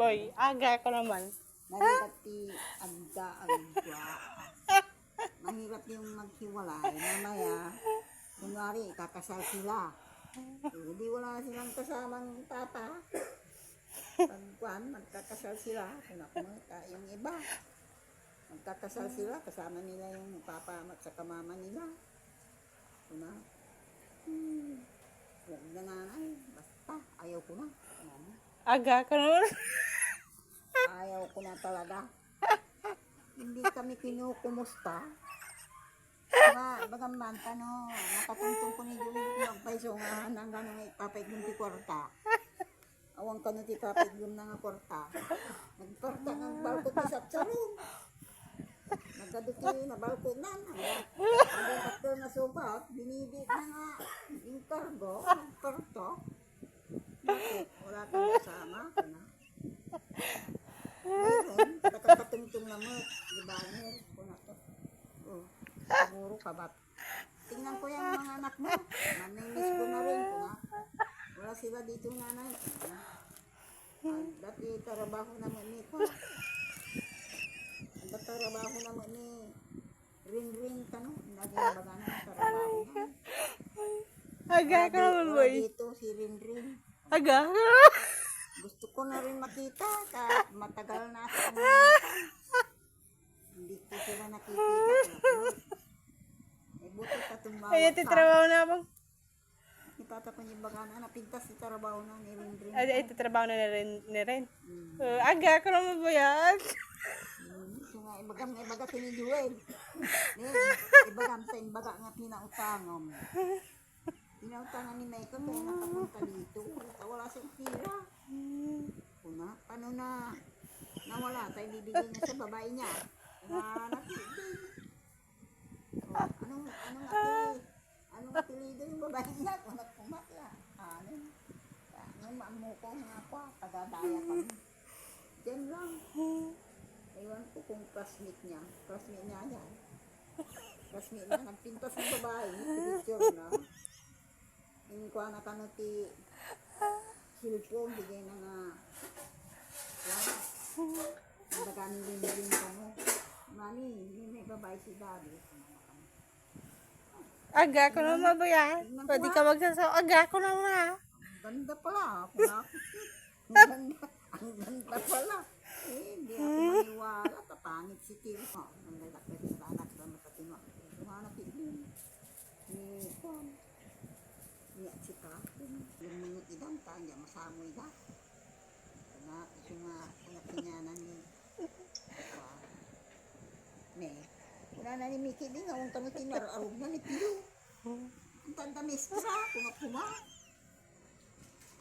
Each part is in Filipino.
Boy, aga ko naman. Mahirap ti agda agda. Mahirap yung maghiwalay. Mamaya, kunwari, kakasal sila. Eh, Hindi wala silang kasamang papa. Pagkuhan, magkakasal sila. Mga yung iba. Magkakasal sila, kasama nila yung papa at saka mama nila. Kuna, hmm, huwag na nanay. Basta, ayaw ko na. Ano? Aga ko naman. Ko na talaga. Hindi kami kinukumusta. Ba, bagamman pa no, nakatungtong ko ni Julie yung paiso nga nang ganang ipapay kong ti kwarta. Awang ka no ti papay kong nga kwarta. Nagkwarta ng balko ti sapsarong. Nagkaduki na balko na. Ang takto na subat, binibit na nga yung kargo, yung kwarto. Wala kang kasama. Ano? Mo. Di ba? Meron ko na to. Oh, siguro kabat. Tingnan ko yung mga anak mo. Namimiss ko na rin. Kuna. Wala sila dito nanay. Ah, dati trabaho naman ni ko. Ang trabaho naman ni Ring Ring ka no? Lagi yung baga na trabaho na. Aga ko naman, boy. dito si Ring Ring. Aga ko na rin makita kahit matagal na ako. Hindi ko sila nakikita. Eh, buti pa tumawag Ay, ito trabaho na bang. Itata ko yung baga na napintas si trabaho na ni Ring. Ay, ito trabaho na ni rin. Ni rin. Hmm. Uh, aga ko naman. Hmm. So nga, ibagam nga ibaga. Eh, ibagam sa ibaga nga pinautangam. Pinautangan ni Michael kaya nakapunta dito. Wala siyang tira. Kuna, paano na nawala tayo bibigyan niya sa babae niya? Na napili. O, anong, anong apili? Anong apelido yung babae niya? Kung nagpumatla. Ano? Yung mamuko nga ako, tagadaya kami. Diyan lang. Ewan ko kung classmate niya. Classmate niya yan. Classmate niya, nagpintas ng babae. Picture na. Yung kuha na kano ti cellphone, bigay na nga. Ang rin din ka mo. Mami, hindi may babae si daddy. Aga ko naman, boy. ah. Pwede ka magsasaw. Aga ko naman, ha. Ganda pala. Na ako. Ang ganda. Ang ganda pala. Eh, hindi ako maniwala. Tapangit si Tim. Oh, ang lalaki sa anak sa matatima. Tumanap din. Ni Juan. Ni si Kapin. Yung mga idang tanya, masamoy ka. Na, nga, kaya pinyana ni. Ne. Wala na ni Mickey din. Ang tanong tinararog na ni Pio. Ang tanda mistra. Kung ako ba?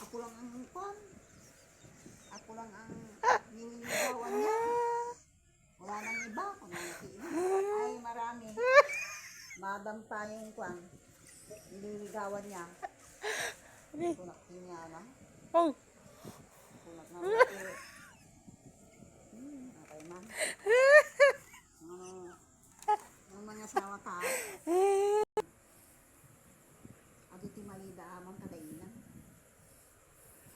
Ako lang ang kwan. Ako lang ang nililigawan niya. Wala nang iba. Kung nakikita. Ay, marami. Madam tayong kwan. Nililigawan niya. Kunak niya na. Oh. Kunak na. Hmm, okay. Ano, ang mga sawa ka. Adi ti malida amang kadainan.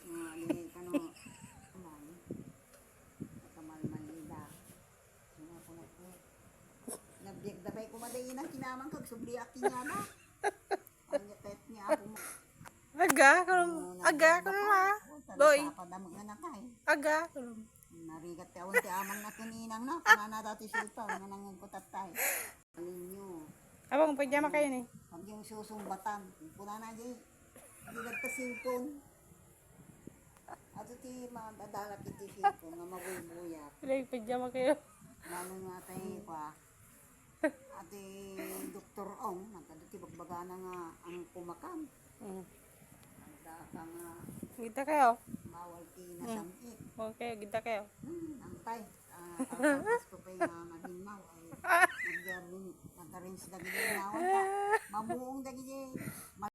Mga ni kano aman. Kamal malida. Mga ko na po. Nabiyag dabay ko madainan kinamang kag subli aki niya na. Ang pet niya ako mo. Aga naman. Aga. Padamag na nakay. Aga naman. Narigat ka awan ti amang na kininang na. Kana na dati silpa. Nga nang kutatay. Alin nyo. Abang, pajama kayo ni. Pag yung susumbatan, puna na di, di nagka-cellphone. Ato ti madadala ti ti cellphone nga mabuyat. Like, pajama kayo. Lalo nga tayo pa. Ate Dr. Ong, nagkado ti bagbaga na nga ang kumakam. Mm. Nagda ka nga Gita kayo. bawal ti nasamit. Okay, gita kayo. Hmm, ang tay. Ah, tapos ko pa yung mga mahimaw ay nagkarin sa dagili nawan ka. Mabuong dagili.